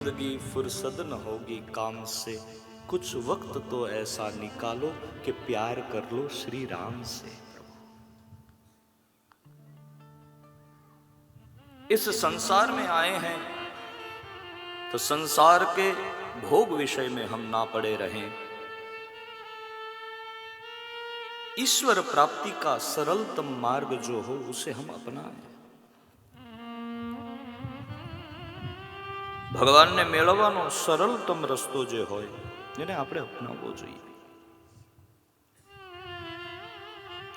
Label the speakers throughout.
Speaker 1: ज़िंदगी फुर्सत न होगी काम से। कुछ वक्त तो ऐसा निकालो कि प्यार कर लो श्री राम से। इस संसार में आए हैं तो संसार के भोग विषय में हम ना पड़े रहें। ईश्वर प्राप्ति का सरलतम मार्ग जो हो, उसे हम अपनाएँ। ભગવાનને મેળવવાનો સરળતમ રસ્તો જે હોય, એને આપણે અપનાવવો જોઈએ.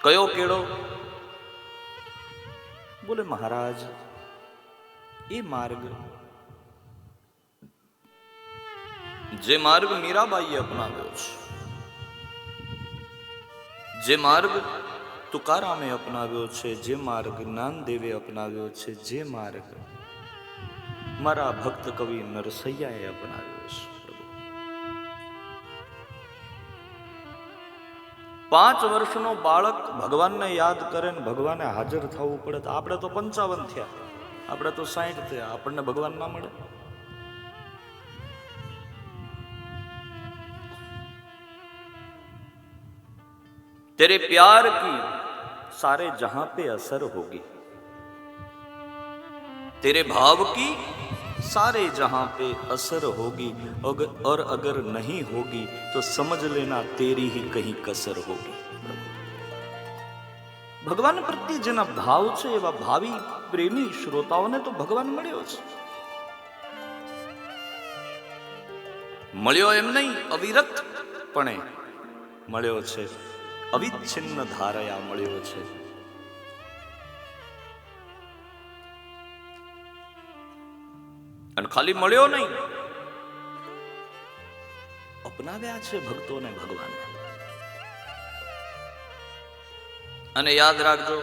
Speaker 1: કયો કેળો? બોલે, મહારાજ, એ માર્ગ. જે માર્ગ મીરાબાઈએ અપનાવ્યો છે, જે માર્ગ તુકારામે અપનાવ્યો છે, જે માર્ગ જ્ઞાનદેવે અપનાવ્યો છે, જે માર્ગ મારા ભક્ત કવિ નરસૈયાએ અપનાવ્યો છે પ્રભુ પાંચ વર્ષનો બાળક ભગવાનને યાદ કરે ને ભગવાને હાજર થવું પડે તો આપણે તો પંચાવન થયા આપણે તો સાઠ થયા આપણને ભગવાન ના મળે तेरे प्यार की सारे जहां पे असर होगी तेरे भाव की सारे जहां पे असर होगी अगर और अगर नहीं होगी तो समझ लेना तेरी ही कहीं कसर होगी ભગવાન પ્રત્યે જેના ભાવ છે એવા ભાવિ પ્રેમી શ્રોતાઓને તો ભગવાન મળ્યો છે મળ્યો એમ નહીં અવિરત પણ મળ્યો છે અવિચ્છિન્ન ધારયા મળ્યો છે અને ખાલી મળ્યો નહીં. અપનાવ્યા છે ભક્તોને ભગવાન. અને યાદ રાખજો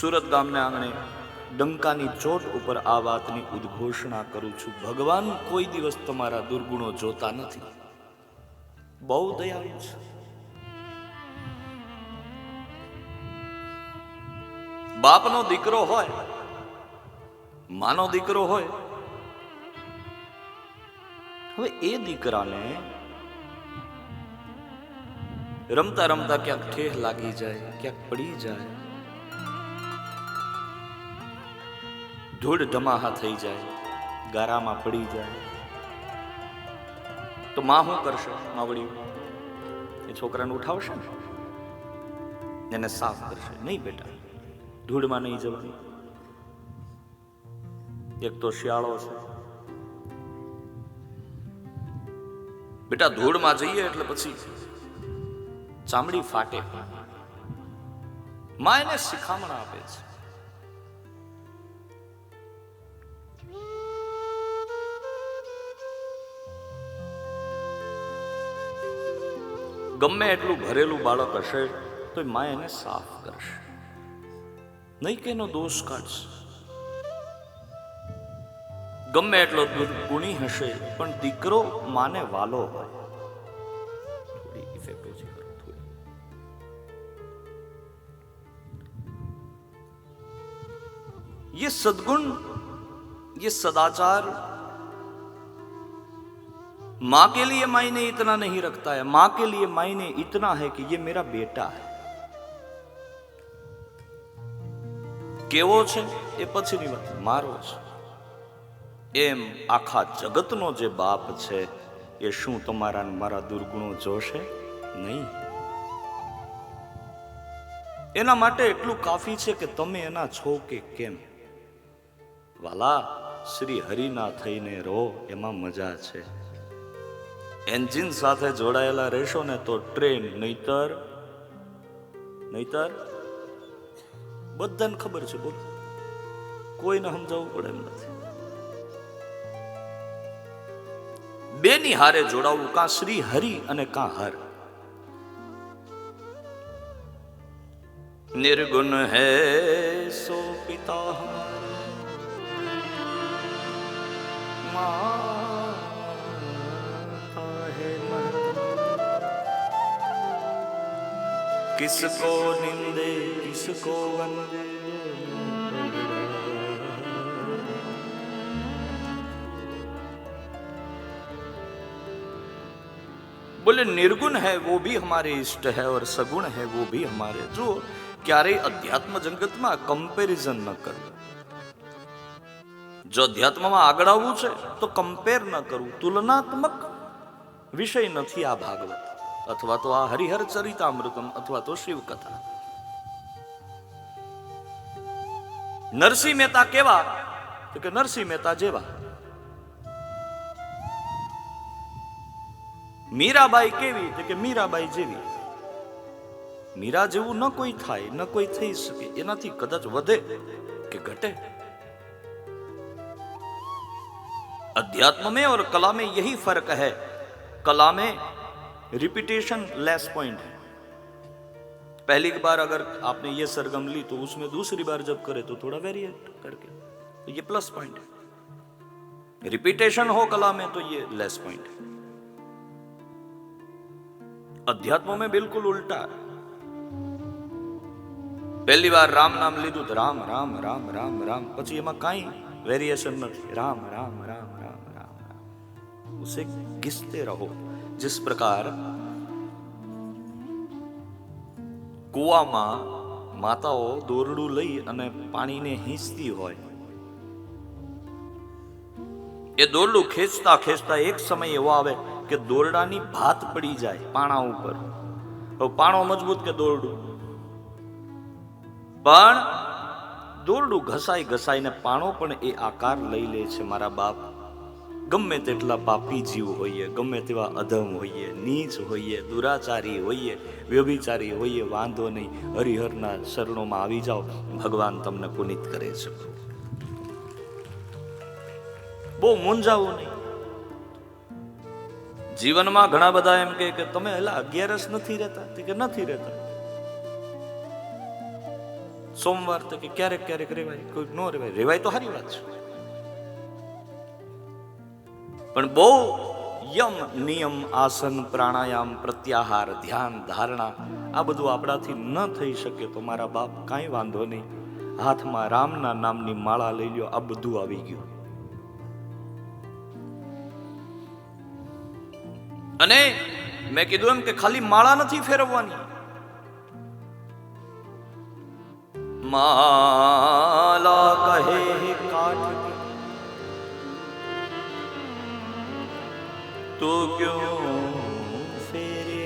Speaker 1: સુરત ગામને આંગણે ડંકાની ચોટ ઉપર આ વાતની ઉદ્ઘોષણા કરું છું. ભગવાન કોઈ દિવસ તમારા દુર્ગુણો જોતા નથી. બહુ દયાળુ છે. બાપનો દીકરો હોય માનો દીકરો હોય. હવે એ દીકરાને રમતા રમતા ક્યાંક ઠેહ લાગી જાય, ક્યાંક પડી જાય. ધૂળ ધમાહા થઈ જાય, ગારામાં પડી જાય. તો માં શું કરશે માવડી એ છોકરાને ઉઠાવશે ને? એને સાફ કરશે. નહીં બેટા, ધૂળમાં નહીં જવાની. એક તો શિયાળો છે. બેટા, ધૂળમાં જઈએ એટલે પછી ચામડી ફાટે. માં એને શિખામણ આપે છે. ગમે એટલું ભરેલું બાળક હશે તો મા એને સાફ કરશે. નહીં કે એનો દોષ કાઢશે. ગમે એટલો દુર્ગુણી હશે પણ દીકરો માને વાલો હોય થોડી ઇફેક્ટ ઓછી કરો થોડી ये सदगुण ये सदाचार मां के लिए मायने इतना नहीं रखता है मां के लिए मायने इतना है कि ये मेरा बेटा है કેવો છે એ પછીની વાત મારો છે એમ આખા જગતનો જે બાપ છે, એ શું તમારા મારા દુર્ગુણો જોશે? નહીં. એના માટે એટલું કાફી છે કે તમે એના છો કે કેમ? વાલા, શ્રી હરિના થઈને રહો, એમાં મજા છે. એન્જિન સાથે જોડાયેલા રહેશો ને તો ટ્રેન, નહીતર? નહીતર? બધાને ખબર છે, બોલો. કોઈને સમજાવવું પડે એમ નથી. બેની હારે જોડાવવું કાં શ્રી હરિ અને કાં હર નિર્ગુણ હે સો પિતા माता है महत किसको निंदे किसको वंदे બોલે નિર્ગુણ હૈ વો ભી હમારે ઇષ્ટ હૈ ઓર સગુણ હૈ વો ભી હમારે જો ક્યારેય અધ્યાત્મ જગતમાં કમ્પેરિઝન ન કરવું જો અધ્યાત્મમાં આગળ આવવું છે તો કમ્પેર ન કરવું તુલનાત્મક વિષય નથી આ ભાગવત અથવા તો આ હરિહર ચરિતામૃતમ અથવા તો શિવકથા નરસિંહ મહેતા કેવા તો કે નરસિંહ મહેતા જેવા મીરાબાઈ કેવી તો કે મીરાબાઈ જેવી મીરા જેવું ન કોઈ થાય ન કોઈ થઈ શકે એનાથી કદાચ વધે કે ઘટે अध्यात्म में और कला में यही फर्क है कला में रिपीटेशन लेस पॉइंट है पहली बार अगर आपने ये सरगम ली तो उसमें दूसरी बार जब करे तो थोड़ा वेरिएट करके तो ये प्लस पॉइंट है रिपीटेशन हो कला में तो ये लेस पॉइंट है अध्यात्म में बिल्कुल उल्टा है પહેલી વાર રામ નામ લીધું તો રામ રામ રામ રામ રામ પછી એમાં કાંઈ વેરિએશન નથી રામ રામ રામ રામ રામ રામ उसे घिसते रहो जिस प्रकार કૂવામાં માતાઓ દોરડું લઈ અને પાણીને હીંચતી હોય એ દોરડું ખેંચતા ખેંચતા એક સમય એવો આવે કે દોરડાની ભાત પડી જાય પાણા ઉપર. પાણો મજબૂત કે દોરડું? પણ દોરડું ઘસાઈ ઘસાઈને પાણો પણ એ આકાર લઈ લે છે મારા બાપ. ગમે તેટલા પાપી જીવ હોઈએ, ગમે તેવા અધમ હોઈએ, નીચ હોઈએ, દુરાચારી હોઈએ, વ્યભિચારી હોઈએ, વાંધો નહીં, હરિહરના શરણોમાં આવી જાઓ, ભગવાન તમને પુનિત કરે છે. બહુ મૂંઝાવું નહીં. જીવનમાં ઘણા બધા એમ કહે કે તમે એલા અગિયારસ નથી રહેતા? કે નથી રહેતા. સોમવાર તો કે ક્યારેક ક્યારેક રેવાય, કોઈ નો રેવાય. રેવાય તો સારી વાત છે. પણ બહુ યમ નિયમ, આસન, પ્રાણાયામ, પ્રત્યાહાર, ધ્યાન, ધારણા, આ બધું આપણાથી ન થઈ શકે તો મારા બાપ કાંઈ વાંધો નહીં. હાથમાં રામના નામની માળા લઈ લ્યો, આ બધું આવી ગયું. અને મેં કીધું એમ કે ખાલી માળા નથી ફેરવવાની. માલા કહે કાઠ તું ક્યો ફેરે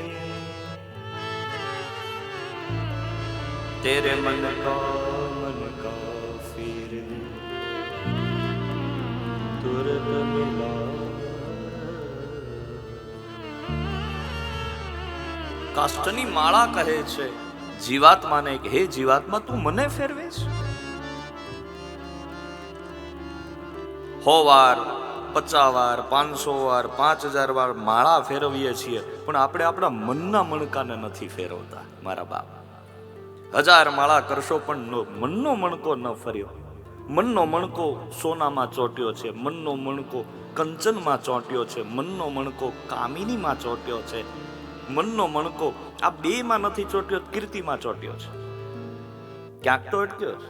Speaker 1: તેરે મન કા મન કા ફેર તુરત મિલા કાષ્ટની માળા કહે છે, જીવાત્માને હે જીવાત્મા તું મને ફેરવે છે. હો વાર પચાસ વાર પાંચસો વાર પાંચ હજાર વાર માળા ફેરવીએ છીએ, પણ આપણે આપણા મનના મણકાને નથી ફેરવતા, મારા બાપ. હજાર માળા કરશો પણ મનનો મણકો ન ફર્યો. મનનો મણકો સોનામાં ચોટ્યો છે, મનનો મણકો કંચનમાં ચોંટ્યો છે, મનનો મણકો કામિનીમાં ચોટ્યો છે. મનનો મણકો આ બેમાં નથી ચોટ્યો કીર્તિમાં ચોટ્યો છે ક્યાંક તો અટક્યો છે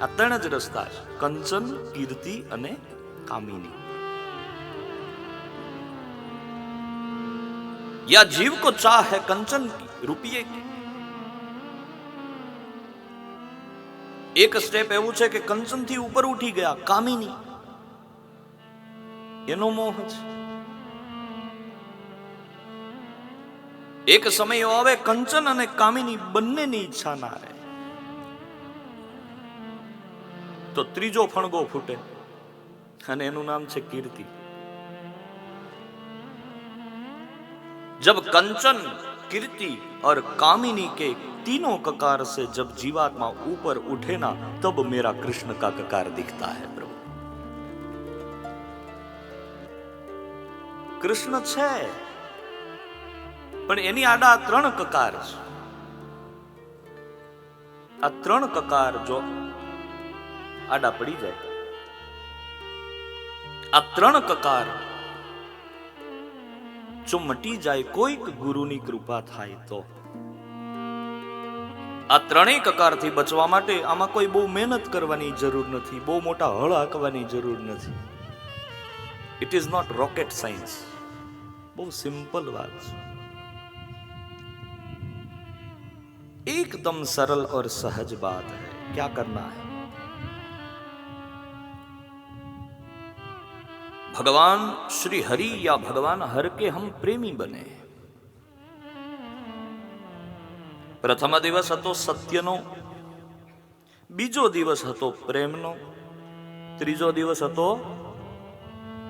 Speaker 1: આ ત્રણ જ રસ્તા છે કંચન કીર્તિ અને कामिनी या जीव को चाह है कंचन की रुपये की એક સ્ટેપ એવું છે કે કંચન થી ઉપર ઉઠી ગયા કામિની એનો મોહ છે એક સમય એવો આવે કંચન અને કામિની બંનેની ઈચ્છા ના રહે તો ત્રીજો ફણગો ફૂટે અને એનું નામ છે कीर्ति जब कंचन कीर्ति और कामिनी के तीनों ककार से जब जीवात्मा ऊपर उठे ना तब मेरा कृष्ण का ककार दिखता है प्रभु કૃષ્ણ છે પણ એની આડા ત્રણ કકાર છે. આ ત્રણ કકાર જો આડા પડી જાય, આ ત્રણ કકાર જો મટી જાય, કોઈક ગુરુની કૃપા થાય તો. આ ત્રણેય કકારથી બચવા માટે આમાં કોઈ બહુ મહેનત કરવાની જરૂર નથી, બહુ મોટા હળ હાંકવાની જરૂર નથી. It is not rocket science બહુ સિમ્પલ વાત છે. एकदम सरल और सहज बात है क्या करना है भगवान श्री हरि या भगवान हर के हम प्रेमी बने પ્રથમ દિવસ હતો સત્યનો બીજો દિવસ હતો પ્રેમનો ત્રીજો દિવસ હતો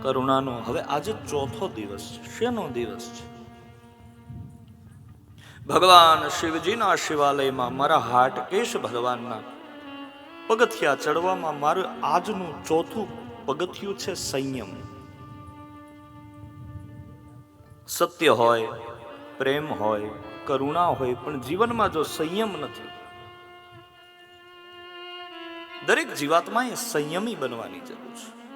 Speaker 1: કરુણાનો હવે આજે ચોથો દિવસ છે શેનો દિવસ છે ભગવાન શિવજીના શિવાલયમાં મારા હાટકેશ ભગવાનના. પગથિયા ચડવામાં મારું આજનું ચોથું પગથિયું છે સંયમ. સત્ય હોય, પ્રેમ હોય, કરુણા હોય, પણ જીવનમાં જો સંયમ નથી, દરેક જીવાત્માએ સંયમી બનવાની જરૂર છે.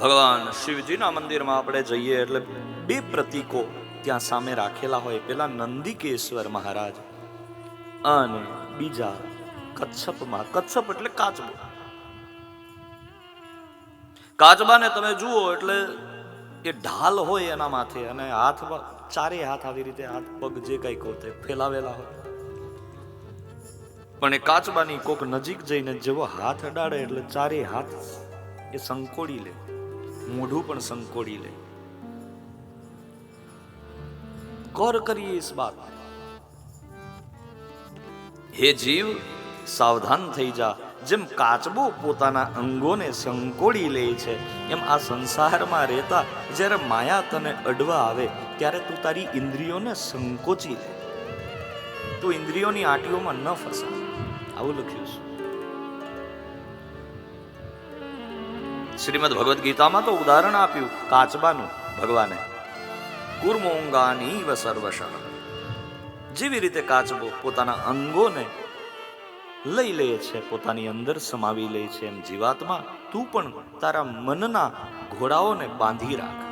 Speaker 1: ભગવાન શિવજીના મંદિરમાં આપણે જઈએ એટલે બે પ્રતીકો ત્યાં સામે રાખેલા હોય. પેલા નંદિકેશ્વર મહારાજ અને બીજા કચ્છપમાં. કચ્છપ એટલે કાચબો. કાચબાને તમે જુઓ એટલે એ ઢાલ હોય એના માથે અને હાથ ચારે હાથ આવી રીતે હાથ, પગ જે કઈ કહો તે ફેલાવેલા હોય. પણ એ કાચબાની કોક નજીક જઈને જેવો હાથ અડાડે એટલે ચારે હાથ એ સંકોડી લે. મોઢું પણ સંકોડી લે. ગૌર કરીએ ઇસ બાત. હે જીવ, સાવધાન થઈ જા. જેમ કાચબો પોતાના અંગોને સંકોડી લે છે, એમ આ સંસારમાં રહેતા જ્યારે માયા તને અડવા આવે, ત્યારે તું તારી ઇન્દ્રિયોને સંકોચી લે. તું ઇન્દ્રિયોની આટીઓમાં ન ફસા આવું લખ્યું છે. શ્રીમદ ભગવદ્ ગીતામાં તો ઉદાહરણ આપ્યું, કાચબાનું, ભગવાને. કુર્મોંગાની વ સર્વશ. જેવી રીતે કાચબો પોતાના અંગોને લઈ લે છે, પોતાની અંદર સમાવી લે છે એમ જીવાત્મા, તું પણ તારા મનના ઘોડાઓને બાંધી રાખ.